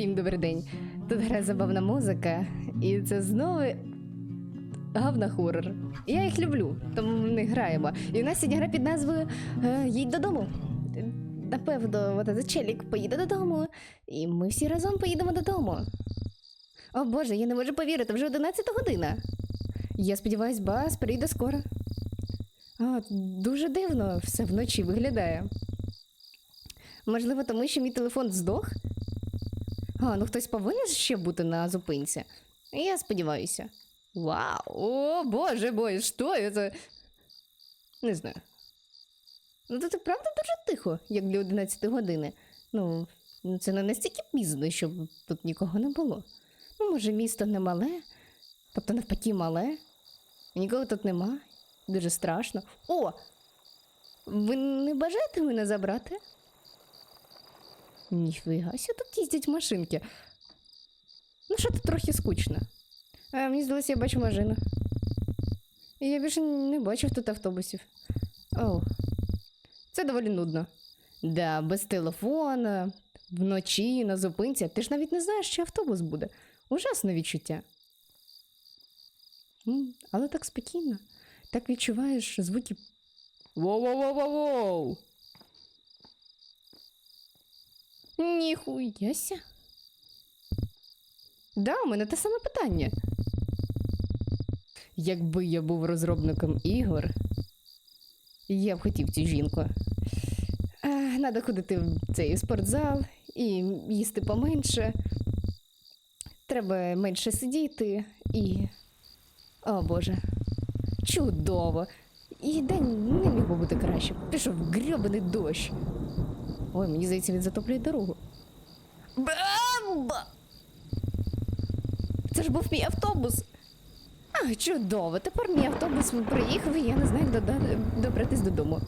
Всім добрий день. Тут грає забавна музика, і це знову гавна хорор. Я їх люблю, тому ми них граємо. І у нас сьогодні гра під назвою е, Їдь додому. Напевно, челік поїде додому, і ми всі разом поїдемо додому. О Боже, я не можу повірити, вже 11 година. Я сподіваюсь, бас прийде скоро. А, дуже дивно все вночі виглядає. Можливо, тому що мій телефон здох? А, ну хтось повинен ще бути на зупинці. Я сподіваюся. Вау! О, боже боже, що це? Не знаю. Ну, і правда дуже тихо, як для 11 години. Ну, це не настільки пізно, щоб тут нікого не було. Ну, може, місто не мале, тобто навпаки мале. Нікого тут нема. Дуже страшно. О! Ви не бажаєте мене забрати? Ніфіга, ся тут їздять машинки. Ну, що тут трохи скучно. А, мені здалося, я бачу машину. І Я більше не бачив тут автобусів. Оу. Це доволі нудно. Да, без телефона, вночі, на зупинці. Ти ж навіть не знаєш, чи автобус буде. Ужасне відчуття. М, Але так спокійно. Так відчуваєш звуки. Воу-воу-воу-воу-воу! Ніхуяся. Да, у мене те саме питання. Якби я був розробником ігор, я б хотів цю жінку. Е, Надо ходити в цей спортзал і їсти поменше. Треба менше сидіти і. О Боже. Чудово! І день не міг би бути краще. Пішов грьобаний дощ. Ой, мені здається, він затоплює дорогу. Бамба! Це ж був мій автобус. А, чудово. Тепер мій автобус приїхав, і я не знаю, як добратись додому.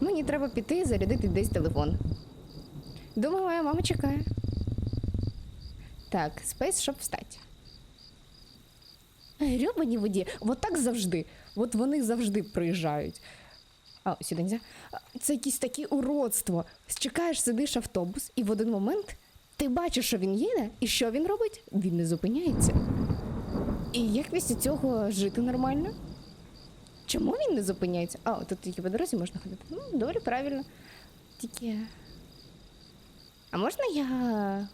Мені треба піти і зарядити десь телефон. Думаю, моя мама чекає. Так, спейс, щоб встати. Грьобані воді, от так завжди. От вони завжди приїжджають. А, сюди нельзя. Це якесь таке уродство. Чекаєш, сидиш автобус, і в один момент ти бачиш, що він їде, і що він робить? Він не зупиняється. І як після цього жити нормально? Чому він не зупиняється? А, тут тільки по дорозі можна ходити. Ну, доволі правильно. Тільки. А можна я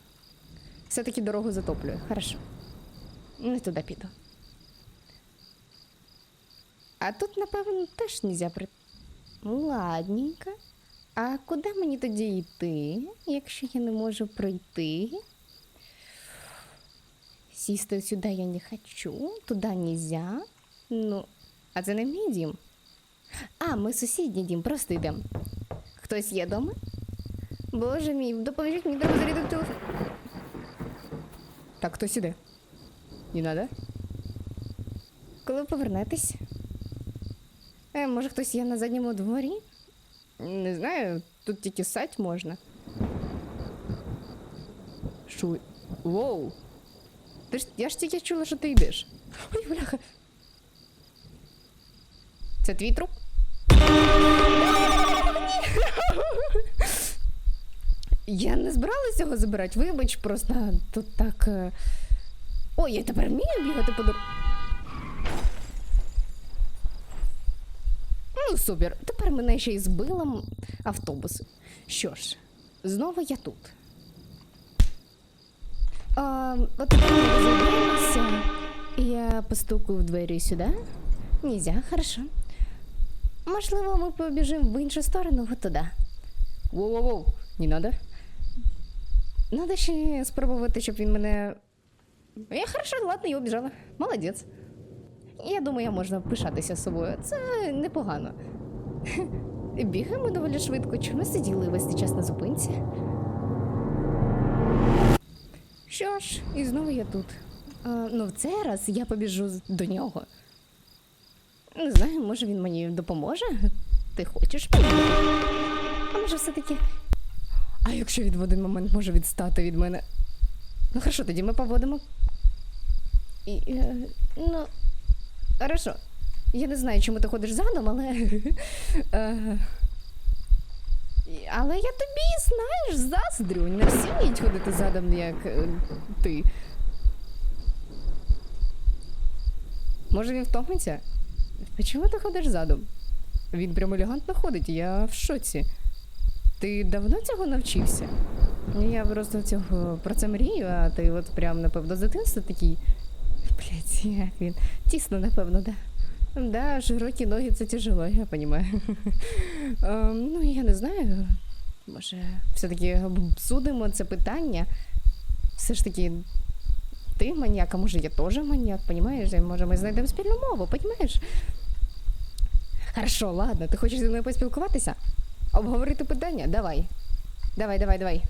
все-таки дорогу затоплюю? Хорошо. Не туди піду. А тут, напевно, теж нельзя при. Ладненько. А куди мені тоді йти, якщо я не можу пройти? Сісти сюди я не хочу, туди нельзя. Ну, а це не мій дім. А, ми сусідній дім, просто йдемо. Хтось є дома? Боже мій, допоможіть мені треба зарядити телефон. Так, хтось іде. Не надо? Коли повернетесь? Е, може, хтось є на задньому дворі? Не знаю, тут тільки ссать можна. Шу. Воу. Ти ж, я ж тільки чула, що ти йдеш. Ой, бляха. Це твій труп? Я не збиралася його забирати, вибач, просто тут так. е, Ой, я тепер вмію бігати по дорозі. Ну, супер. Тепер мене ще й збила автобус. Що ж, знову я тут. А, от тепер ми. Я постукаю в двері сюди. Нельзя, хорошо. Можливо, ми побіжимо в іншу сторону, от туди. Воу-воу-воу, не надо. Надо ще спробувати, щоб він мене. Я хорошо, ладно, я убіжала. Молодець. Я думаю, можна пишатися собою. Це непогано. Бігаємо доволі швидко. Чому сиділи весь час на зупинці? Що ж, і знову я тут. А, ну, в цей раз я побіжу до нього. Не знаю, може він мені допоможе? Ти хочеш? А може все-таки. А якщо він в один момент може відстати від мене? Ну, хорошо, тоді ми поводимо. І, е, ну, Хорошо. Я не знаю, чому ти ходиш задом, але. е, Але я тобі, знаєш, заздрю. Не всі вміють ходити задом, як е, ти. Може він втомиться? Чому ти ходиш задом? Він прям елегантно ходить, я в шоці. Ти давно цього навчився? Я просто цього про це мрію, а ти от прям, напевно, з дитинства такий. Блять, як він. Тісно, напевно, да. Да, широкі ноги це тяжело, я понимаю. Ем, ну, я не знаю. Може, все-таки обсудимо це питання. Все ж таки, ти маніяк, а може я теж маніяк, понімаєш? Може, ми знайдемо спільну мову, понімаєш? Хорошо, ладно, ти хочеш зі мною поспілкуватися? Обговорити питання? Давай. Давай, давай, давай.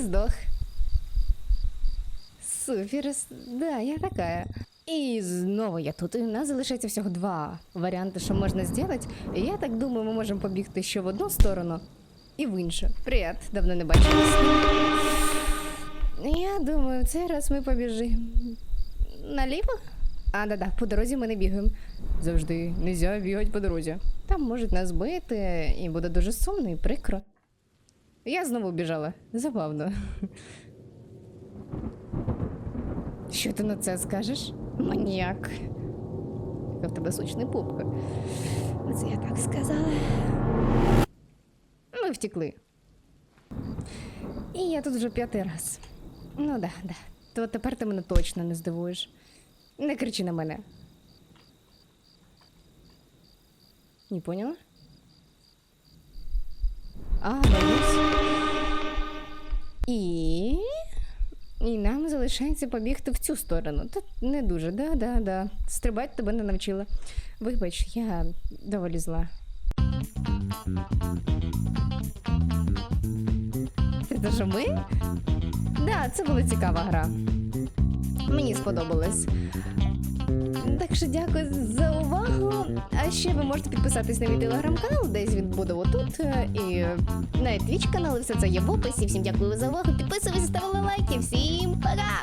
Здох. Супер, да, я такая. І знову я тут. І нас залишається всього два варіанти, що можна зробити. І я так думаю, ми можемо побігти що в одну сторону і в іншу. Привіт, давно не бачились. Я думаю, цей раз ми побіжимо. Наліво? А, да-да, по дорозі ми не бігаємо. Завжди нельзя бігати по дорозі. Там можуть нас бити, і буде дуже сумно і прикро. Я знову біжала. Забавно. Що ти на це скажеш? Маніяк. Яка в тебе сучний пупка. Це я так сказала. Ми втекли. І я тут вже п'ятий раз. Ну да, да. То тепер ти мене точно не здивуєш. Не кричи на мене. Не поняла? І. І нам залишається побігти в цю сторону. Та не дуже, да, да, да. Стрибати тебе не навчила. Вибач, я доволі зла. Це що ми? Да, це була цікава гра. Мені сподобалось. Так що дякую за увагу. А ще ви можете підписатись на мій телеграм-канал, десь він буде отут. е, І на твіч канал, і все це є в описі. Всім дякую за увагу. Підписуйтесь, ставили лайки. Всім пока!